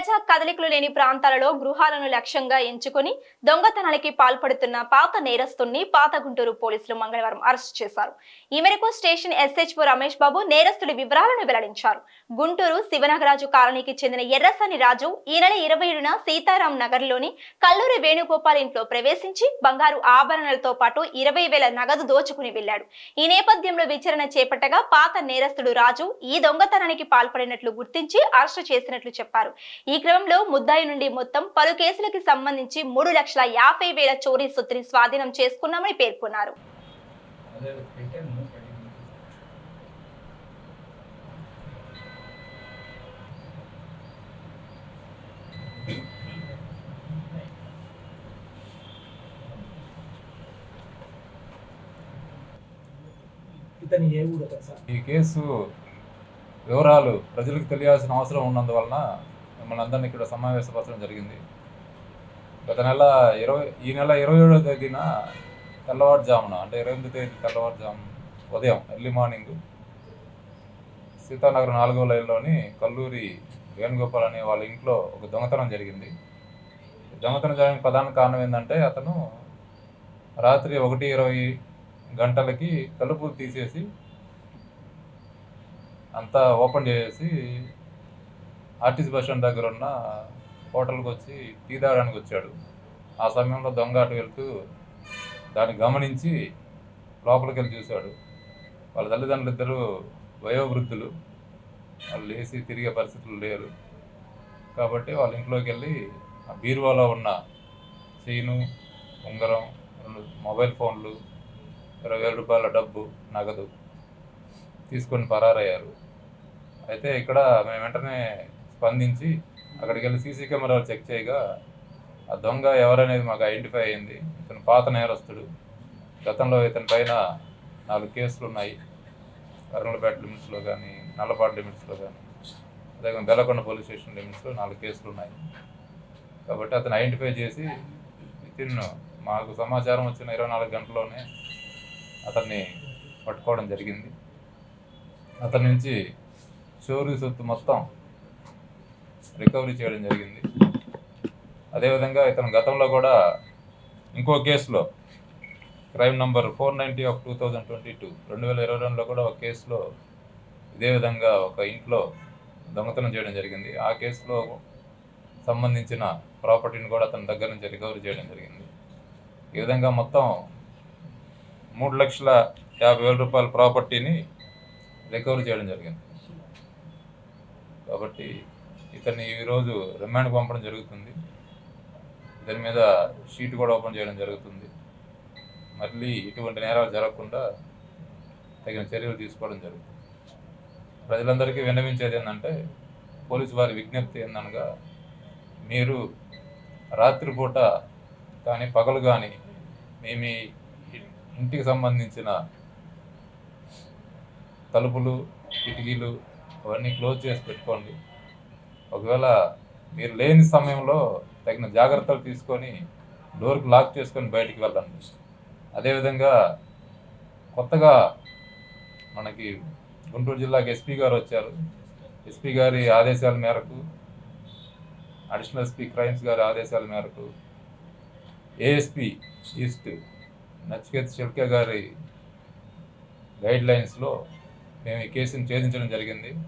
ప్రజా కదలికలు లేని ప్రాంతాలలో గృహాలను లక్ష్యంగా ఎంచుకుని దొంగతనాలకి పాల్పడుతున్న పాత నేరస్తుని పాత గుంటూరు పోలీసులు మంగళవారం అరెస్టు చేశారు. ఈ మేరకు స్టేషన్ ఎస్హెచ్ఓ రమేష్ బాబు నేరస్తుడి వివరాలను వెల్లడించారు. గుంటూరు శివనాగరాజు కాలనీకి చెందిన ఎర్రసాని రాజు ఈ నెల ఇరవై ఏడున సీతారాం నగర్లోని కల్లూరి వేణుగోపాల్ ఇంట్లో ప్రవేశించి బంగారు ఆభరణాలతో పాటు ఇరవై వేల నగదు దోచుకుని వెళ్ళాడు ఈ నేపథ్యంలో విచారణ చేపట్టగా పాత నేరస్తుడు రాజు ఈ దొంగతనానికి పాల్పడినట్లు గుర్తించి అరెస్టు చేసినట్లు చెప్పారు. ఈ క్రమంలో ముద్దాయి నుండి మొత్తం పలు కేసులకు సంబంధించి మూడు లక్షల యాభై వేల చోరీ సొత్తుని స్వాధీనం చేసుకున్నామని పేర్కొన్నారు. ఈ కేసు వివరాలు ప్రజలకు తెలియాల్సిన అవసరం ఉన్నందువలన మిమ్మల్ని అందరినీ ఇక్కడ సమావేశపరచడం జరిగింది. గత నెల ఇరవై ఈ నెల ఇరవై ఏడవ తేదీన తెల్లవారుజామున అంటే ఇరవై ఎనిమిది తేదీ తెల్లవారుజామున ఉదయం ఎర్లీ మార్నింగ్ సీతానగర్ నాలుగో లైన్లోని కల్లూరి వేణుగోపాల్ అనే వాళ్ళ ఇంట్లో ఒక దొంగతనం జరిగింది. దొంగతనం జరిగిన ప్రధాన కారణం ఏంటంటే అతను రాత్రి ఒకటి ఇరవై గంటలకి తలుపులు తీసేసి అంతా ఓపెన్ చేసేసి ఆర్టీసీ బస్ స్టాండ్ దగ్గర ఉన్న హోటల్కి వచ్చి టీ తాగడానికి వచ్చాడు. ఆ సమయంలో దొంగ అటు వెళ్తూ దాన్ని గమనించి లోపలికి వెళ్ళి చూశాడు. వాళ్ళ తల్లిదండ్రులు ఇద్దరు వయోవృద్ధులు. వాళ్ళు లేచి తిరిగే పరిస్థితులు లేరు. కాబట్టి వాళ్ళ ఇంట్లోకి వెళ్ళి ఆ బీరువాలో ఉన్న చైను ఉంగరం రెండు మొబైల్ ఫోన్లు ఇరవై వేల రూపాయల డబ్బు నగదు తీసుకొని పరారయ్యారు. అయితే ఇక్కడ మేము వెంటనే స్పందించి అక్కడికి వెళ్ళి సీసీ కెమెరాలు చెక్ చేయగా ఆ దొంగ ఎవరనేది మాకు ఐడెంటిఫై అయింది. ఇతను పాత నేరస్తుడు. గతంలో ఇతని పైన నాలుగు కేసులు ఉన్నాయి. కర్నూలుపేట లిమిట్స్లో కానీ నల్లపాడు లిమిట్స్లో కానీ అదేవిధంగా బెల్లకొండ పోలీస్ స్టేషన్ లిమిట్స్లో నాలుగు కేసులు ఉన్నాయి. కాబట్టి అతను ఐడెంటిఫై చేసి వితిన్ మాకు సమాచారం వచ్చిన ఇరవై నాలుగు గంటల్లోనే అతన్ని పట్టుకోవడం జరిగింది. అతని నుంచి చోరీ సొత్తు మొత్తం రికవరీ చేయడం జరిగింది. అదేవిధంగా ఇతను గతంలో కూడా ఇంకో కేసులో crime number four ninety of two thousand twenty two రెండు వేల ఇరవై రెండులో కూడా ఒక కేసులో ఇదే విధంగా ఒక ఇంట్లో దొంగతనం చేయడం జరిగింది. ఆ కేసులో సంబంధించిన ప్రాపర్టీని కూడా అతని దగ్గర నుంచి రికవరీ చేయడం జరిగింది. ఈ విధంగా మొత్తం మూడు లక్షల యాభై వేల రూపాయల ప్రాపర్టీని రికవరీ చేయడం జరిగింది. కాబట్టి ఇతన్ని ఈరోజు రిమాండ్ పంపడం జరుగుతుంది. ఇతని మీద షీట్ కూడా ఓపెన్ చేయడం జరుగుతుంది. మళ్ళీ ఇటువంటి నేరాలు జరగకుండా తగిన చర్యలు తీసుకోవడం జరుగుతుంది. ప్రజలందరికీ విన్నవించేది ఏంటంటే పోలీసు వారి విజ్ఞప్తి ఏందనగా మీరు రాత్రిపూట కానీ పగలు కానీ మీ మీ ఇంటికి సంబంధించిన తలుపులు కిటికీలు అవన్నీ క్లోజ్ చేసి పెట్టుకోండి. ఒకవేళ మీరు లేని సమయంలో తగిన జాగ్రత్తలు తీసుకొని డోర్కి లాక్ చేసుకొని బయటికి వెళ్ళండి అదేవిధంగా కొత్తగా మనకి గుంటూరు జిల్లాకి ఎస్పీ గారు వచ్చారు. ఎస్పీ గారి ఆదేశాల మేరకు అడిషనల్ ఎస్పీ క్రైమ్స్ గారి ఆదేశాల మేరకు ఏఎస్పీ ఈస్ట్ నచికేత్ శిల్కే గారి గైడ్ లైన్స్లో మేము ఈ కేసును ఛేదించడం జరిగింది.